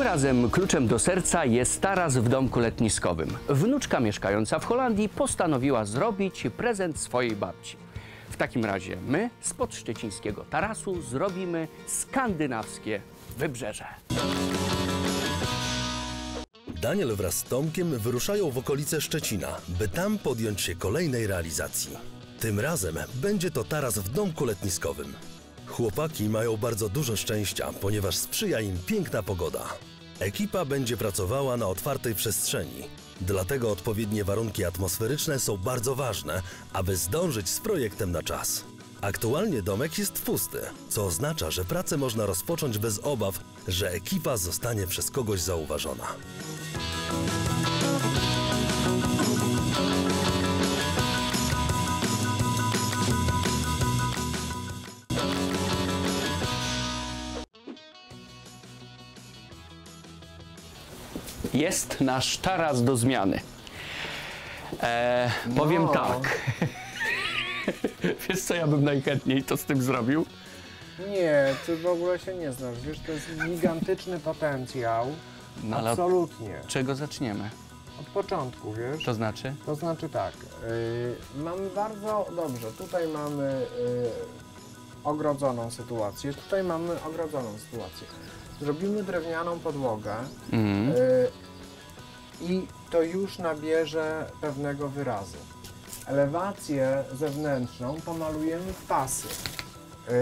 Tym razem kluczem do serca jest taras w domku letniskowym. Wnuczka mieszkająca w Holandii postanowiła zrobić prezent swojej babci. W takim razie my z podszczecińskiego tarasu zrobimy skandynawskie wybrzeże. Daniel wraz z Tomkiem wyruszają w okolice Szczecina, by tam podjąć się kolejnej realizacji. Tym razem będzie to taras w domku letniskowym. Chłopaki mają bardzo dużo szczęścia, ponieważ sprzyja im piękna pogoda. Ekipa będzie pracowała na otwartej przestrzeni, dlatego odpowiednie warunki atmosferyczne są bardzo ważne, aby zdążyć z projektem na czas. Aktualnie domek jest pusty, co oznacza, że pracę można rozpocząć bez obaw, że ekipa zostanie przez kogoś zauważona. Jest nasz taras do zmiany. E, powiem No. tak. Wiesz co, ja bym najchętniej to z tym zrobił? Nie, ty w ogóle się nie znasz. Wiesz, to jest gigantyczny potencjał. No, ale od Absolutnie. czego zaczniemy? Od początku, wiesz? To znaczy? To znaczy tak, yy, mamy bardzo dobrze, tutaj mamy yy, ogrodzoną sytuację, tutaj mamy ogrodzoną sytuację. Zrobimy drewnianą podłogę Mhm. yy, i to już nabierze pewnego wyrazu. Elewację zewnętrzną pomalujemy w pasy. Yy,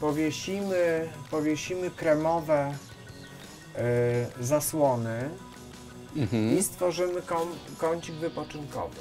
powiesimy, powiesimy kremowe yy, zasłony, Mhm. i stworzymy kącik wypoczynkowy.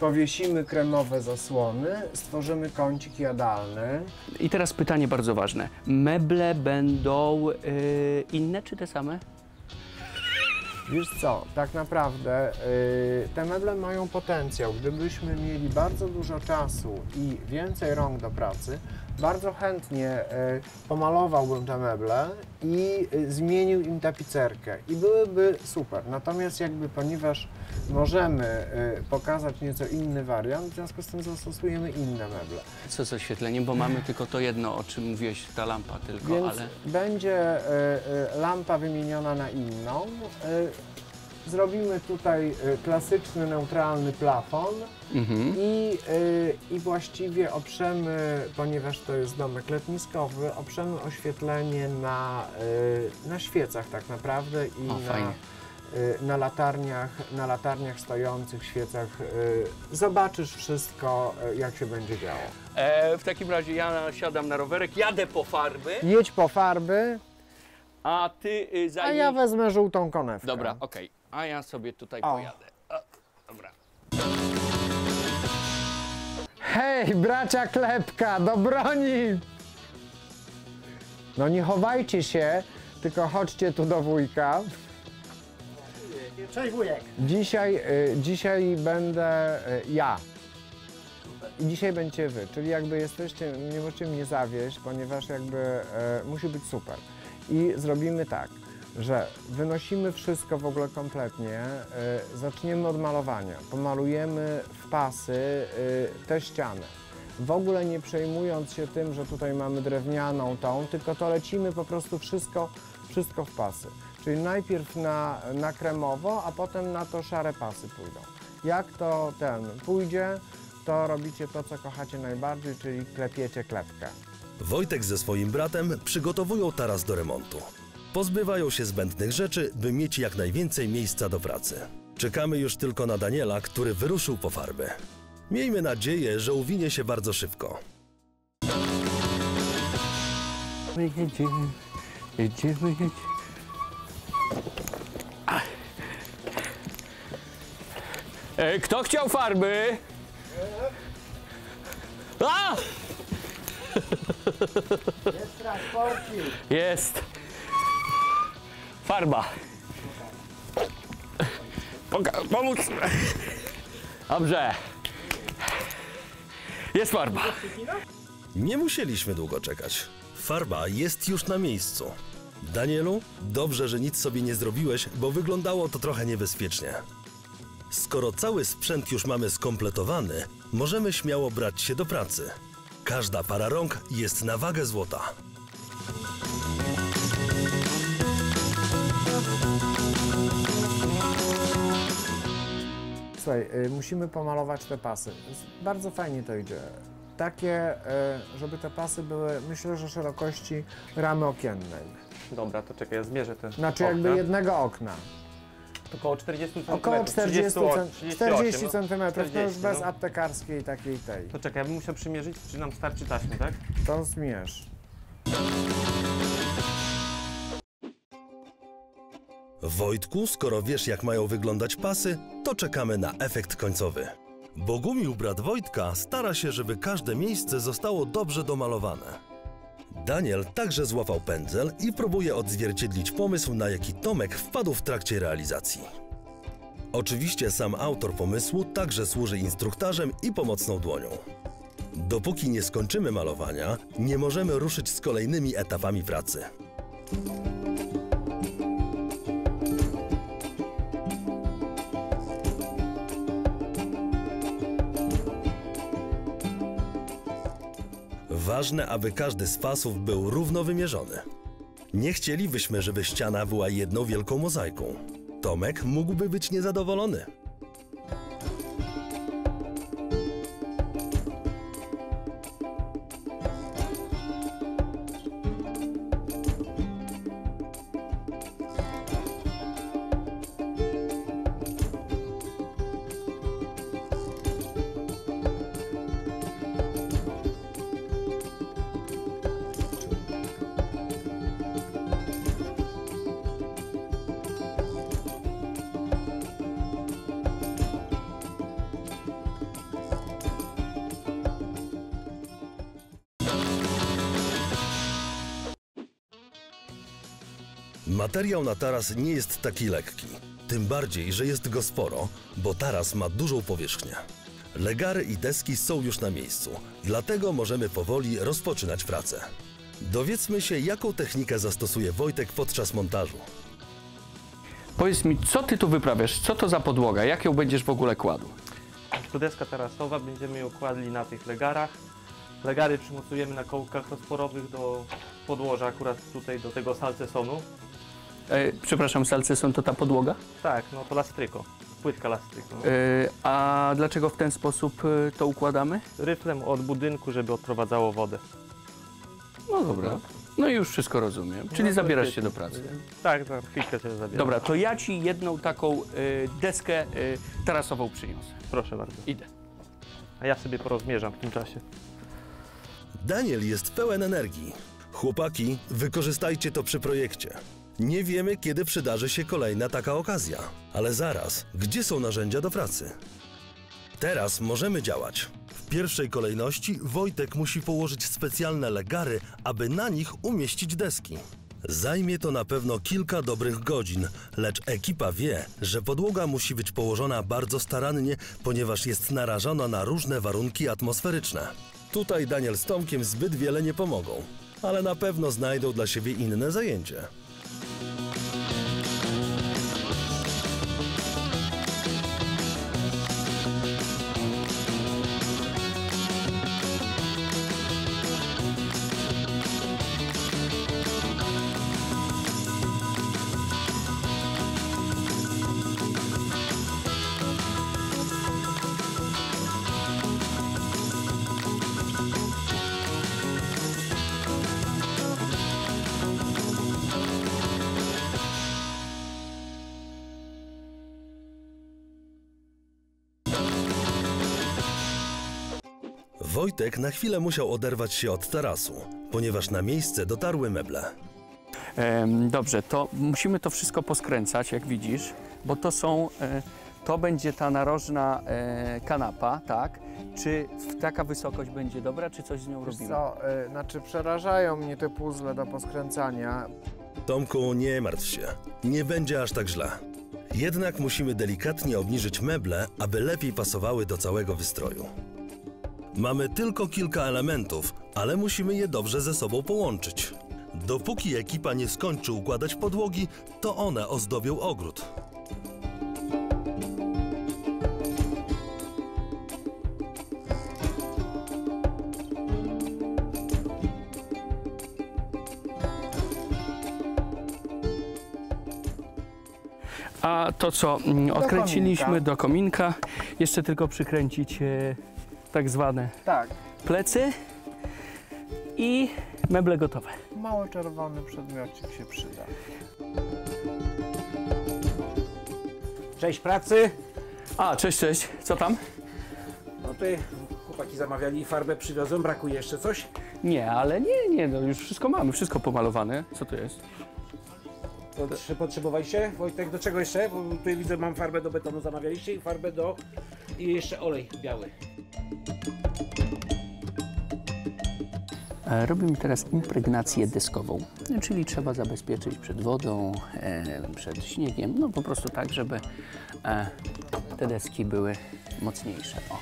Powiesimy kremowe zasłony, stworzymy kącik jadalny. I teraz pytanie bardzo ważne. Meble będą y, inne czy te same? Wiesz co, tak naprawdę yy, te meble mają potencjał. Gdybyśmy mieli bardzo dużo czasu i więcej rąk do pracy, bardzo chętnie yy, pomalowałbym te meble i yy, zmienił im tapicerkę i byłyby super. Natomiast jakby ponieważ możemy yy, pokazać nieco inny wariant, w związku z tym zastosujemy inne meble. Co z oświetleniem, bo mamy tylko to jedno, o czym mówiłeś, ta lampa tylko, Więc ale... będzie y, y, lampa wymieniona na inną. Y, Zrobimy tutaj y, klasyczny, neutralny plafon Mhm. i, y, i właściwie oprzemy, ponieważ to jest domek letniskowy, oprzemy oświetlenie na, y, na świecach tak naprawdę i O, na, fajnie. Y, na, latarniach, na latarniach stojących, świecach. y, Zobaczysz wszystko, y, jak się będzie działo. E, w takim razie ja siadam na rowerek, jadę po farby, Jedź po farby, a ty y, a zajmij... ja wezmę żółtą konewkę. Dobra, okej. A ja sobie tutaj O. pojadę. O, dobra. Hej, bracia Klepka, do broni! No nie chowajcie się, tylko chodźcie tu do wujka. Cześć wujek. Dzisiaj, y, dzisiaj będę y, ja. I dzisiaj będziecie wy, czyli jakby jesteście, nie możecie mnie zawieść, ponieważ jakby y, musi być super. I zrobimy tak, że wynosimy wszystko w ogóle kompletnie, zaczniemy od malowania, pomalujemy w pasy te ściany. W ogóle nie przejmując się tym, że tutaj mamy drewnianą tą, tylko to lecimy po prostu wszystko, wszystko w pasy. Czyli najpierw na, na kremowo, a potem na to szare pasy pójdą. Jak to ten pójdzie, to robicie to, co kochacie najbardziej, czyli klepiecie klepkę. Wojtek ze swoim bratem przygotowują taras do remontu. Pozbywają się zbędnych rzeczy, by mieć jak najwięcej miejsca do pracy. Czekamy już tylko na Daniela, który wyruszył po farby. Miejmy nadzieję, że uwinie się bardzo szybko. Jedziemy, jedziemy, jedziemy. Kto chciał farby? A! Jest. Jest. Farba. Poka- pomóc. Dobrze. Jest farba. Nie musieliśmy długo czekać. Farba jest już na miejscu. Danielu, dobrze, że nic sobie nie zrobiłeś, bo wyglądało to trochę niebezpiecznie. Skoro cały sprzęt już mamy skompletowany, możemy śmiało brać się do pracy. Każda para rąk jest na wagę złota. Słuchaj, y, musimy pomalować te pasy. Bardzo fajnie to idzie. Takie, y, żeby te pasy były, myślę, że szerokości ramy okiennej. Dobra, to czekaj, ja zmierzę te Znaczy okna. jakby jednego okna. Około 40 cm. Około 40, cm, 40 no. cm, to już 40, bez no. aptekarskiej takiej tej. To czekaj, ja bym musiał przymierzyć, czy nam starczy taśmy, tak? To zmierz. Wojtku, skoro wiesz jak mają wyglądać pasy, to czekamy na efekt końcowy. Bogumił, brat Wojtka, stara się, żeby każde miejsce zostało dobrze domalowane. Daniel także złapał pędzel i próbuje odzwierciedlić pomysł, na jaki Tomek wpadł w trakcie realizacji. Oczywiście sam autor pomysłu także służy instruktarzem i pomocną dłonią. Dopóki nie skończymy malowania, nie możemy ruszyć z kolejnymi etapami pracy. Ważne, aby każdy z pasów był równo wymierzony. Nie chcielibyśmy, żeby ściana była jedną wielką mozaiką. Tomek mógłby być niezadowolony. Materiał na taras nie jest taki lekki. Tym bardziej, że jest go sporo, bo taras ma dużą powierzchnię. Legary i deski są już na miejscu, dlatego możemy powoli rozpoczynać pracę. Dowiedzmy się, jaką technikę zastosuje Wojtek podczas montażu. Powiedz mi, co ty tu wyprawiasz? Co to za podłoga? Jak ją będziesz w ogóle kładł? To deska tarasowa, będziemy ją kładli na tych legarach. Legary przymocujemy na kołkach rozporowych do podłoża, akurat tutaj do tego salcesonu. E, przepraszam, salceson to ta podłoga? Tak, no to lastryko, płytka lastryko. E, a dlaczego w ten sposób e, to układamy? Ryflem od budynku, żeby odprowadzało wodę. No dobra. No i już wszystko rozumiem. Czyli No zabierasz się do pracy. Tak, za chwilkę się zabieram. Dobra, to ja ci jedną taką e, deskę e, tarasową przyniosę. Proszę bardzo. Idę. A ja sobie porozmierzam w tym czasie. Daniel jest pełen energii. Chłopaki, wykorzystajcie to przy projekcie. Nie wiemy, kiedy przydarzy się kolejna taka okazja. Ale zaraz, gdzie są narzędzia do pracy? Teraz możemy działać. W pierwszej kolejności Wojtek musi położyć specjalne legary, aby na nich umieścić deski. Zajmie to na pewno kilka dobrych godzin, lecz ekipa wie, że podłoga musi być położona bardzo starannie, ponieważ jest narażona na różne warunki atmosferyczne. Tutaj Daniel z Tomkiem zbyt wiele nie pomogą, ale na pewno znajdą dla siebie inne zajęcie. Wojtek na chwilę musiał oderwać się od tarasu, ponieważ na miejsce dotarły meble. Dobrze, to musimy to wszystko poskręcać, jak widzisz, bo to są, e, to będzie ta narożna e, kanapa, tak? Czy w- taka wysokość będzie dobra, czy coś z nią Wiesz robimy? co, y, znaczy przerażają mnie te puzzle do poskręcania. Tomku, nie martw się, nie będzie aż tak źle. Jednak musimy delikatnie obniżyć meble, aby lepiej pasowały do całego wystroju. Mamy tylko kilka elementów, ale musimy je dobrze ze sobą połączyć. Dopóki ekipa nie skończy układać podłogi, to one ozdobią ogród. A to co mm, odkręciliśmy kominka. do kominka, jeszcze tylko przykręcić e, tak zwane Tak, plecy i meble gotowe. mały czerwony przedmiocik się przyda. Cześć pracy. A, cześć, cześć. Co tam? No tutaj chłopaki zamawiali, farbę przywiozłem, brakuje jeszcze coś? Nie, ale nie, nie, no już wszystko mamy, wszystko pomalowane. Co to jest? Potrze- Potrzebowaliście? Wojtek, do czego jeszcze? Bo tutaj widzę, mam farbę do betonu zamawialiście i farbę do... i jeszcze olej biały. Robimy teraz impregnację deskową, czyli trzeba zabezpieczyć przed wodą, e, przed śniegiem, no po prostu tak, żeby e, te deski były mocniejsze. O.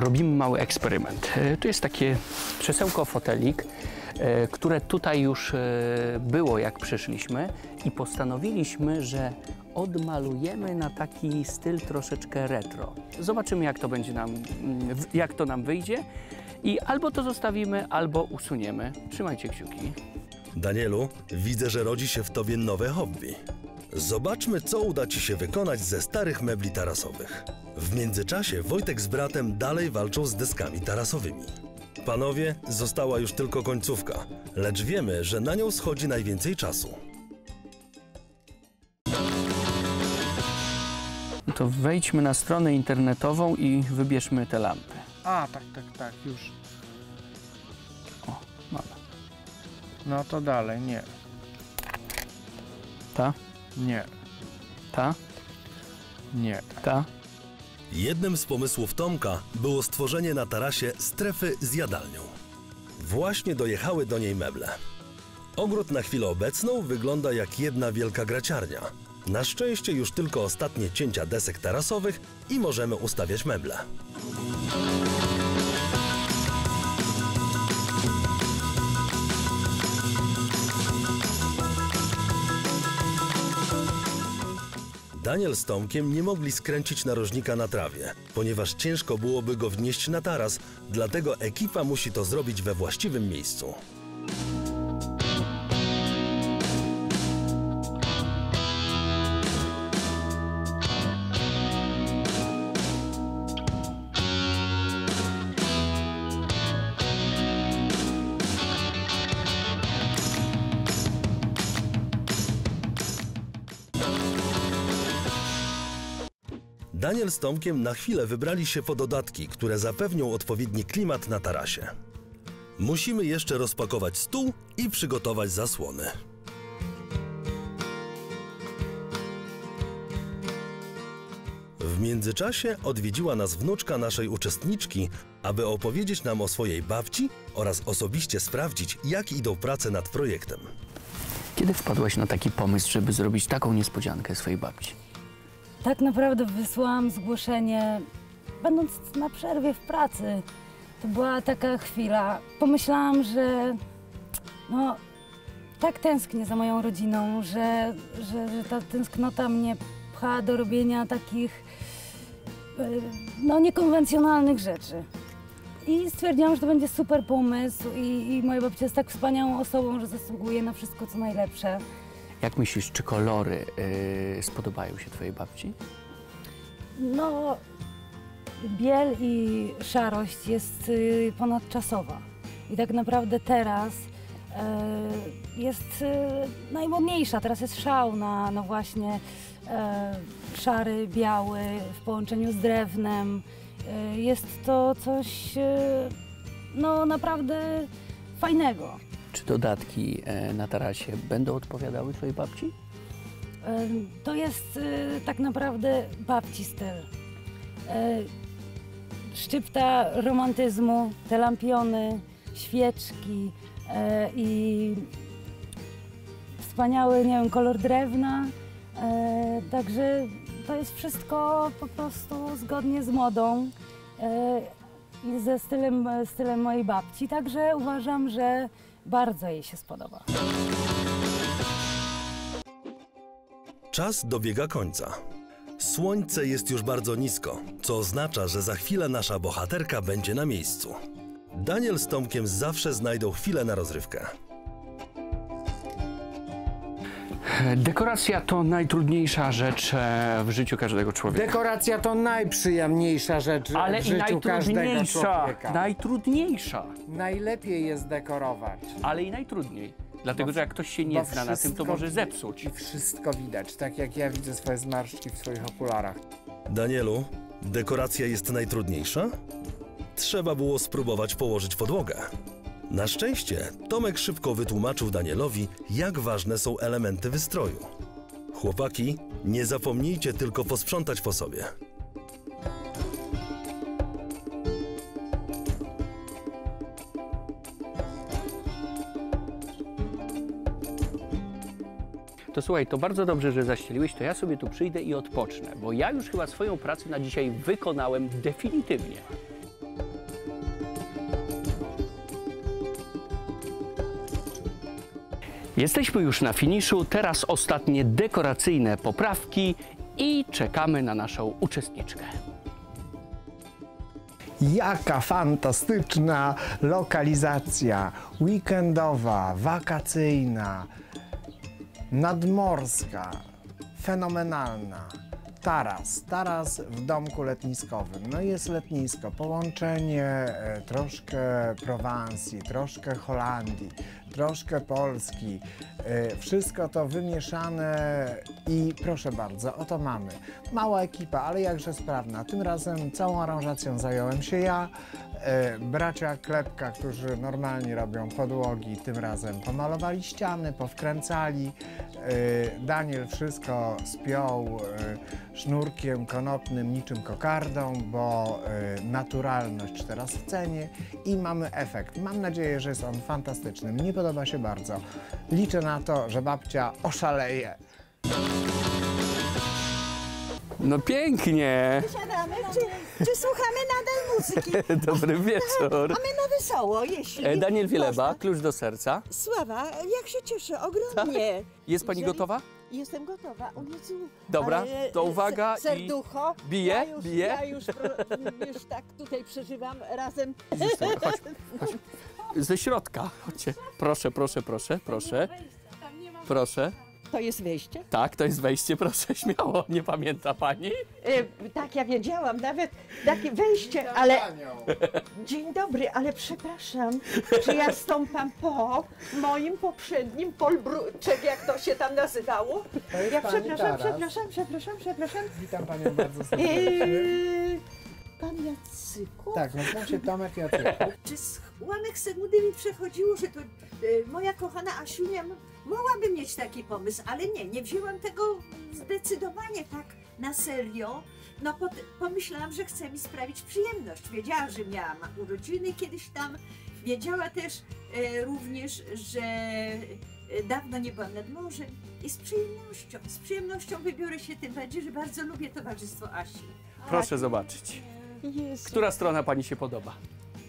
Robimy mały eksperyment. E, Tu jest takie krzesełko, fotelik, e, które tutaj już e, było, jak przyszliśmy i postanowiliśmy, że odmalujemy na taki styl troszeczkę retro. Zobaczymy, jak to będzie nam, jak to nam wyjdzie i albo to zostawimy, albo usuniemy. Trzymajcie kciuki. Danielu, widzę, że rodzi się w tobie nowe hobby. Zobaczmy, co uda ci się wykonać ze starych mebli tarasowych. W międzyczasie Wojtek z bratem dalej walczą z deskami tarasowymi. Panowie, została już tylko końcówka, lecz wiemy, że na nią schodzi najwięcej czasu. To wejdźmy na stronę internetową i wybierzmy te lampy. A, tak, tak, tak, już. O, mamy. No to dalej, nie, Ta, nie, ta, nie. ta. Jednym z pomysłów Tomka było stworzenie na tarasie strefy z jadalnią. Właśnie dojechały do niej meble. Ogród na chwilę obecną wygląda jak jedna wielka graciarnia. Na szczęście już tylko ostatnie cięcia desek tarasowych i możemy ustawiać meble. Daniel z Tomkiem nie mogli skręcić narożnika na trawie, ponieważ ciężko byłoby go wnieść na taras, dlatego ekipa musi to zrobić we właściwym miejscu. Daniel z Tomkiem na chwilę wybrali się po dodatki, które zapewnią odpowiedni klimat na tarasie. Musimy jeszcze rozpakować stół i przygotować zasłony. W międzyczasie odwiedziła nas wnuczka naszej uczestniczki, aby opowiedzieć nam o swojej babci oraz osobiście sprawdzić, jak idą prace nad projektem. Kiedy wpadłaś na taki pomysł, żeby zrobić taką niespodziankę swojej babci? Tak naprawdę wysłałam zgłoszenie, będąc na przerwie w pracy. To była taka chwila. Pomyślałam, że no, tak tęsknię za moją rodziną, że, że, że ta tęsknota mnie pcha do robienia takich e, no, niekonwencjonalnych rzeczy. I stwierdziłam, że to będzie super pomysł i, i moja babcia jest tak wspaniałą osobą, że zasługuje na wszystko, co najlepsze. Jak myślisz, czy kolory yy, spodobają się twojej babci? No, biel i szarość jest y, ponadczasowa. I tak naprawdę teraz y, jest y, najmodniejsza. Teraz jest szał na, na właśnie y, szary, biały w połączeniu z drewnem. Y, jest to coś y, no, naprawdę fajnego. Czy dodatki e, na tarasie będą odpowiadały twojej babci? Ym, To jest y, tak naprawdę babci styl. Szczypta romantyzmu, te lampiony, świeczki i wspaniały, nie wiem, kolor drewna. Także to jest wszystko po prostu zgodnie z modą i ze stylem, stylem mojej babci. Także uważam, że bardzo jej się spodoba. Czas dobiega końca. Słońce jest już bardzo nisko, co oznacza, że za chwilę nasza bohaterka będzie na miejscu. Daniel z Tomkiem zawsze znajdą chwilę na rozrywkę. Dekoracja to najtrudniejsza rzecz e, w życiu każdego człowieka. Dekoracja to najprzyjemniejsza rzecz Ale w i życiu każdego najtrudniejsza. człowieka. Najtrudniejsza. Najlepiej jest dekorować. Ale i najtrudniej. Dlatego, że jak ktoś się nie bo zna na tym, to może zepsuć. I wszystko widać, tak jak ja widzę swoje zmarszczki w swoich okularach. Danielu, dekoracja jest najtrudniejsza? Trzeba było spróbować położyć podłogę. Na szczęście Tomek szybko wytłumaczył Danielowi, jak ważne są elementy wystroju. Chłopaki, nie zapomnijcie tylko posprzątać po sobie. To słuchaj, to bardzo dobrze, że zaścieliłeś, to ja sobie tu przyjdę i odpocznę, bo ja już chyba swoją pracę na dzisiaj wykonałem definitywnie. Jesteśmy już na finiszu, teraz ostatnie dekoracyjne poprawki i czekamy na naszą uczestniczkę. Jaka fantastyczna lokalizacja! Weekendowa, wakacyjna, nadmorska, fenomenalna. Taras, taras w domku letniskowym. No jest letnisko, połączenie e, troszkę Prowansji, troszkę Holandii, troszkę Polski. E, wszystko to wymieszane i proszę bardzo, oto mamy. Mała ekipa, ale jakże sprawna. Tym razem całą aranżacją zająłem się ja. E, bracia Klepka, którzy normalnie robią podłogi, tym razem pomalowali ściany, powkręcali. E, Daniel wszystko spiął e, sznurkiem konopnym, niczym kokardą, bo naturalność teraz w cenie i mamy efekt. Mam nadzieję, że jest on fantastyczny. Mnie podoba się bardzo. Liczę na to, że babcia oszaleje. No pięknie! Siadamy, czy, czy słuchamy nadal muzyki? Dobry wieczór. A my na wesoło, jeśli E, Daniel Wieleba, można. klucz do serca. Sława, jak się cieszę, ogromnie. Jest pani Jeżeli- gotowa? Jestem gotowa, o Jezu. Dobra, ale to uwaga se- Serducho. i bije, ja już, bije. Ja już, już tak tutaj przeżywam razem. Chodź, chodź. Ze środka. Chodźcie. Proszę, proszę, proszę, proszę. Proszę. To jest wejście? Tak, to jest wejście, proszę, śmiało. Nie pamięta pani? E, tak, ja wiedziałam, nawet takie wejście, ale... Dzień dobry, ale przepraszam, czy ja stąpam po moim poprzednim polbruczek, jak to się tam nazywało? To jest Ja pani przepraszam, Taras. przepraszam, przepraszam, przepraszam. Witam panią bardzo serdecznie. Eee, pan Jacyku? Tak, nazywam się Tomek Jacyk. Czy z ułamek sekundy mi przechodziło, że to e, moja kochana Asiunia m- mogłaby mieć taki pomysł, ale nie, nie wzięłam tego zdecydowanie tak na serio. No pomyślałam, że chce mi sprawić przyjemność. Wiedziała, że miałam urodziny kiedyś tam. Wiedziała też e, również, że e, dawno nie byłam nad morzem i z przyjemnością, z przyjemnością wybiorę się tym bardziej, że bardzo lubię towarzystwo Asi. Proszę zobaczyć. Jezu. Która strona pani się podoba?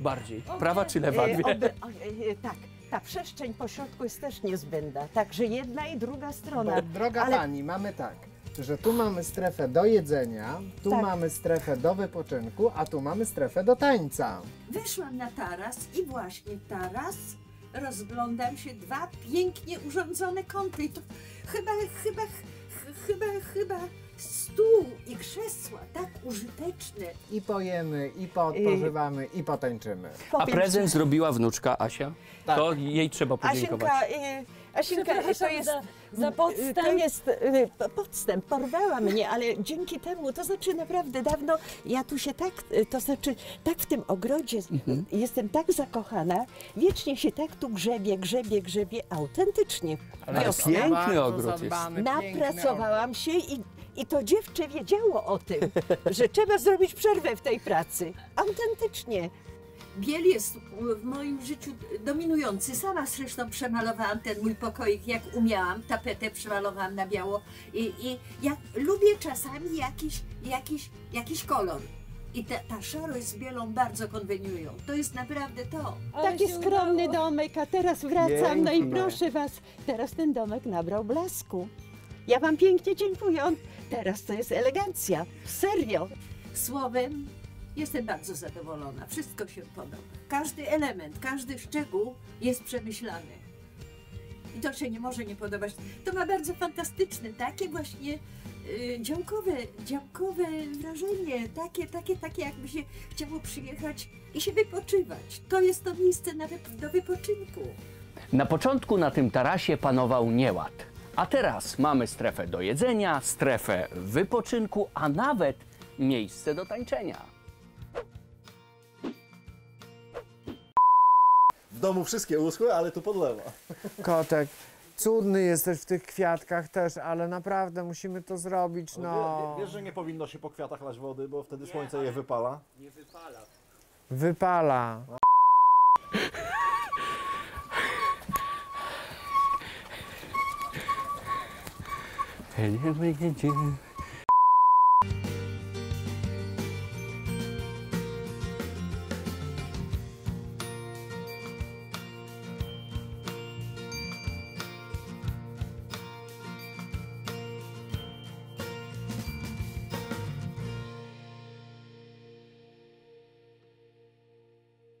Bardziej. Prawa czy lewa? E, Dwie. oby, o, e, tak, ta przestrzeń po środku jest też niezbędna. Także jedna i druga strona. Bo, droga ale- pani, mamy tak, że tu mamy strefę do jedzenia, tu Tak. mamy strefę do wypoczynku, a tu mamy strefę do tańca. Wyszłam na taras i właśnie taras rozglądam się dwa pięknie urządzone kąty. To chyba, chyba, ch- chyba, chyba stół i krzesła tak użyteczne. I pojemy, i poodpożywamy, i potańczymy. A prezent zrobiła wnuczka Asia? Tak. To jej trzeba podziękować. Asienka, e, Asienka to Przepraszam jest... za, za podstęp. To jest po- podstęp, porwała mnie, ale dzięki temu, to znaczy naprawdę dawno, ja tu się tak, to znaczy tak w tym ogrodzie Mhm. jestem tak zakochana, wiecznie się tak tu grzebie, grzebie, grzebie, autentycznie. Ale piękny ogród jest. Napracowałam się i, i to dziewczę wiedziało o tym, że trzeba zrobić przerwę w tej pracy. Autentycznie. Biel jest w moim życiu dominujący. Sama zresztą przemalowałam ten mój pokoik jak umiałam. Tapetę przemalowałam na biało. I, i ja lubię czasami jakiś, jakiś, jakiś kolor. I ta, ta szarość z bielą bardzo konweniują. To jest naprawdę to. Ale Taki skromny udało. domek, a teraz wracam. No i proszę was, teraz ten domek nabrał blasku. Ja wam pięknie dziękuję. On, teraz to jest elegancja. Serio. Słowem, jestem bardzo zadowolona. Wszystko się podoba. Każdy element, każdy szczegół jest przemyślany. I to się nie może nie podobać. To ma bardzo fantastyczne, takie właśnie y, działkowe, działkowe wrażenie. Takie, takie, takie jakby się chciało przyjechać i się wypoczywać. To jest to miejsce na wyp- do wypoczynku. Na początku na tym tarasie panował nieład, a teraz mamy strefę do jedzenia, strefę wypoczynku, a nawet miejsce do tańczenia. W domu wszystkie uschły, ale tu podlewa. Kotek, cudny jesteś w tych kwiatkach też, ale naprawdę musimy to zrobić, no. Wie, wiesz, że nie powinno się po kwiatach lać wody, bo wtedy słońce je wypala. Wypala. Jedziemy, jedziemy.